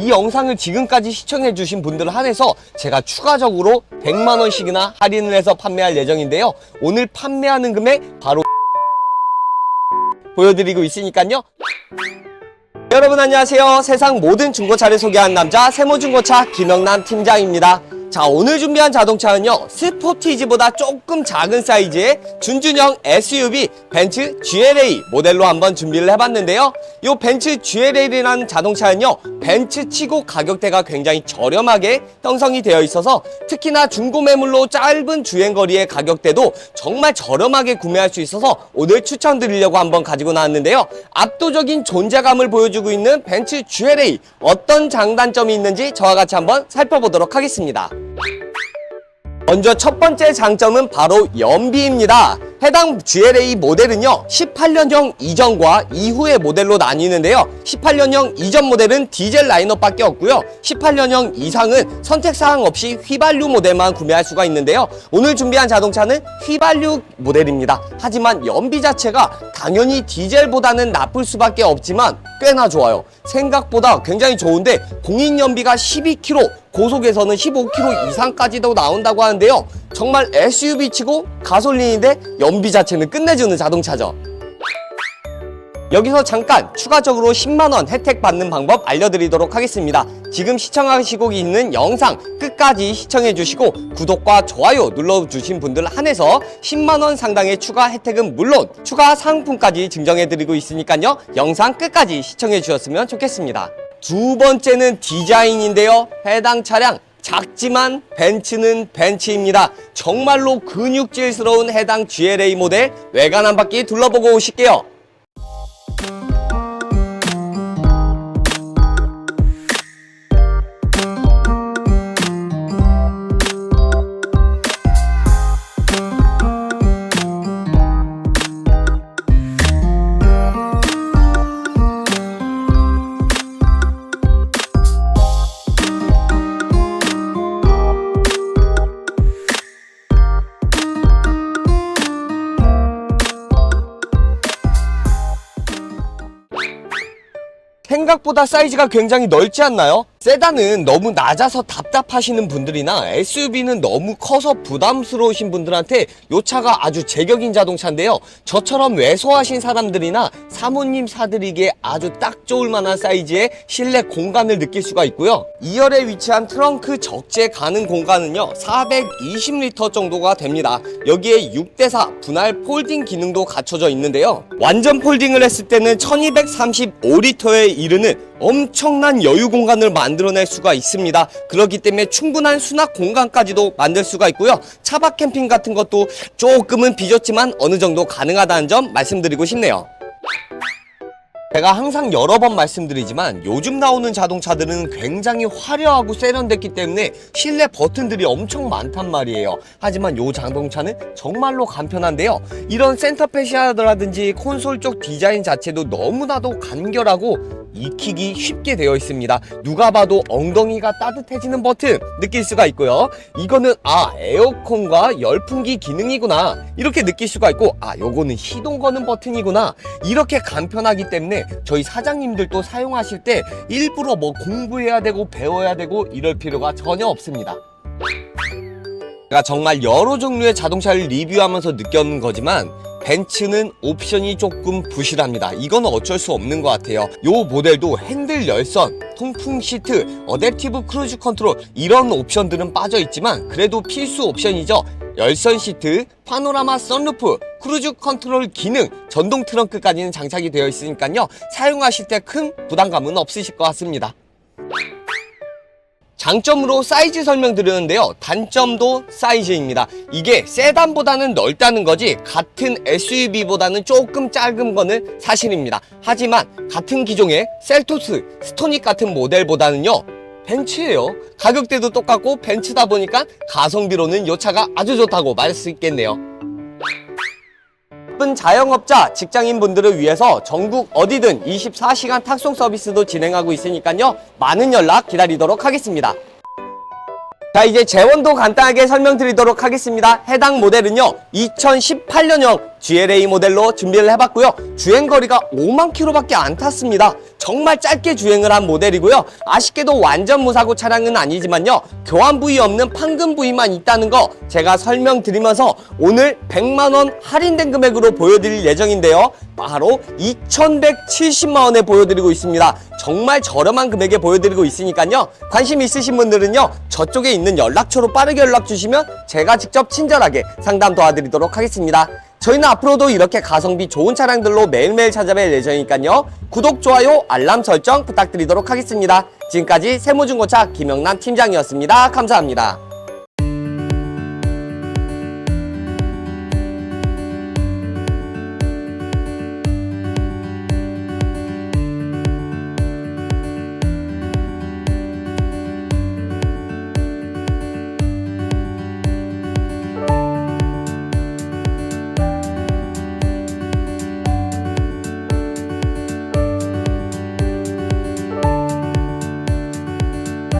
이 영상을 지금까지 시청해주신 분들을 한해서 제가 추가적으로 100만원씩이나 할인을 해서 판매할 예정인데요. 오늘 판매하는 금액 바로 보여드리고 있으니까요. 여러분 안녕하세요. 세상 모든 중고차를 소개한 남자 세모중고차 김영남 팀장입니다. 자 오늘 준비한 자동차는요 스포티지보다 조금 작은 사이즈의 준준형 SUV 벤츠 GLA 모델로 한번 준비를 해봤는데요. 이 벤츠 GLA라는 자동차는요 벤츠 치고 가격대가 굉장히 저렴하게 형성이 되어 있어서 특히나 중고 매물로 짧은 주행거리의 가격대도 정말 저렴하게 구매할 수 있어서 오늘 추천드리려고 한번 가지고 나왔는데요. 압도적인 존재감을 보여주고 있는 벤츠 GLA 어떤 장단점이 있는지 저와 같이 한번 살펴보도록 하겠습니다 먼저 첫 번째 장점은 바로 연비입니다. 해당 GLA 모델은요 18년형 이전과 이후의 모델로 나뉘는데요. 18년형 이전 모델은 디젤 라인업밖에 없고요. 18년형 이상은 선택사항 없이 휘발유 모델만 구매할 수가 있는데요. 오늘 준비한 자동차는 휘발유 모델입니다. 하지만 연비 자체가 당연히 디젤보다는 나쁠 수밖에 없지만 꽤나 좋아요. 생각보다 굉장히 좋은데 공인 연비가 12km 고속에서는 15km 이상까지도 나온다고 하는데요 정말 SUV 치고 가솔린인데 연비 자체는 끝내주는 자동차죠. 여기서 잠깐 추가적으로 10만원 혜택 받는 방법 알려드리도록 하겠습니다. 지금 시청하시고 있는 영상 끝까지 시청해 주시고 구독과 좋아요 눌러주신 분들 한해서 10만원 상당의 추가 혜택은 물론 추가 상품까지 증정해 드리고 있으니까요. 영상 끝까지 시청해 주셨으면 좋겠습니다. 두 번째는 디자인인데요. 해당 차량 작지만 벤츠는 벤츠입니다. 정말로 근육질스러운 해당 GLA 모델 외관 한 바퀴 둘러보고 오실게요. 생각보다 사이즈가 굉장히 넓지 않나요? 세단은 너무 낮아서 답답하시는 분들이나 SUV는 너무 커서 부담스러우신 분들한테 이 차가 아주 제격인 자동차인데요. 저처럼 왜소하신 사람들이나 사모님 사드리기에 아주 딱 좋을 만한 사이즈의 실내 공간을 느낄 수가 있고요. 2열에 위치한 트렁크 적재 가능 공간은요. 420리터 정도가 됩니다. 여기에 6대4 분할 폴딩 기능도 갖춰져 있는데요. 완전 폴딩을 했을 때는 1235리터에 이르는 엄청난 여유 공간을 만들어낼 수가 있습니다. 그렇기 때문에 충분한 수납 공간까지도 만들 수가 있고요. 차박 캠핑 같은 것도 조금은 빚었지만 어느 정도 가능하다는 점 말씀드리고 싶네요. 제가 항상 여러 번 말씀드리지만 요즘 나오는 자동차들은 굉장히 화려하고 세련됐기 때문에 실내 버튼들이 엄청 많단 말이에요. 하지만 요 자동차는 정말로 간편한데요. 이런 센터페시아라든지 콘솔 쪽 디자인 자체도 너무나도 간결하고 익히기 쉽게 되어 있습니다. 누가 봐도 엉덩이가 따뜻해지는 버튼 느낄 수가 있고요. 이거는 아 에어컨과 열풍기 기능이구나 이렇게 느낄 수가 있고 아 요거는 시동 거는 버튼이구나 이렇게 간편하기 때문에 저희 사장님들도 사용하실 때 일부러 뭐 공부해야 되고 배워야 되고 이럴 필요가 전혀 없습니다. 제가 정말 여러 종류의 자동차를 리뷰하면서 느꼈는 거지만 벤츠는 옵션이 조금 부실합니다. 이건 어쩔 수 없는 것 같아요. 요 모델도 핸들 열선, 통풍 시트, 어댑티브 크루즈 컨트롤 이런 옵션들은 빠져 있지만 그래도 필수 옵션이죠. 열선 시트, 파노라마 선루프, 크루즈 컨트롤 기능, 전동 트렁크까지는 장착이 되어 있으니까요. 사용하실 때 큰 부담감은 없으실 것 같습니다. 장점으로 사이즈 설명드리는데요. 단점도 사이즈입니다. 이게 세단보다는 넓다는 거지 같은 SUV보다는 조금 작은 거는 사실입니다. 하지만 같은 기종의 셀토스, 스토닉 같은 모델보다는요. 벤츠예요. 가격대도 똑같고 벤츠다 보니까 가성비로는 이 차가 아주 좋다고 말할 수 있겠네요. 바쁜 자영업자, 직장인분들을 위해서 전국 어디든 24시간 탁송 서비스도 진행하고 있으니까요. 많은 연락 기다리도록 하겠습니다. 자 이제 재원도 간단하게 설명드리도록 하겠습니다. 해당 모델은요 2018년형 GLA 모델로 준비를 해봤고요. 주행거리가 5만 킬로밖에 안 탔습니다. 정말 짧게 주행을 한 모델이고요. 아쉽게도 완전 무사고 차량은 아니지만요. 교환 부위 없는 판금 부위만 있다는 거 제가 설명드리면서 오늘 100만 원 할인된 금액으로 보여드릴 예정인데요. 바로 2170만 원에 보여드리고 있습니다. 정말 저렴한 금액에 보여드리고 있으니까요. 관심 있으신 분들은요. 저쪽에 있는 연락처로 빠르게 연락 주시면 제가 직접 친절하게 상담 도와드리도록 하겠습니다. 저희는 앞으로도 이렇게 가성비 좋은 차량들로 매일매일 찾아뵐 예정이니까요. 구독, 좋아요, 알람 설정 부탁드리도록 하겠습니다. 지금까지 세무중고차 김영남 팀장이었습니다. 감사합니다.